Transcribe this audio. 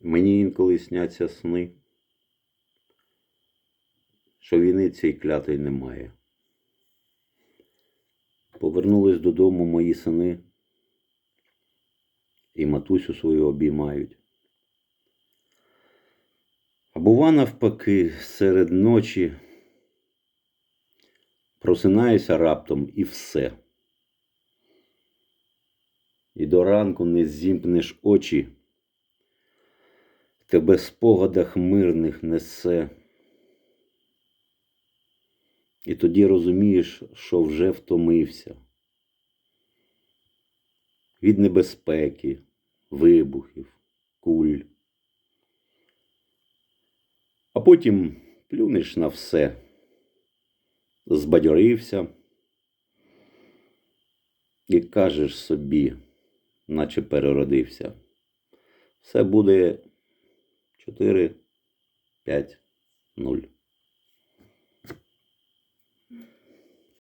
Мені інколи сняться сни, що війни цій клятої немає. Повернулись додому мої сини і матусю свою обіймають. А бува навпаки, серед ночі просинаюся раптом і все. І до ранку не зімкнеш очі, тебе спогадах мирних несе. І тоді розумієш, що вже втомився від небезпеки, вибухів, куль. А потім плюнеш на все, збадьорився і кажеш собі, наче переродився. Все буде 4, 5, 0.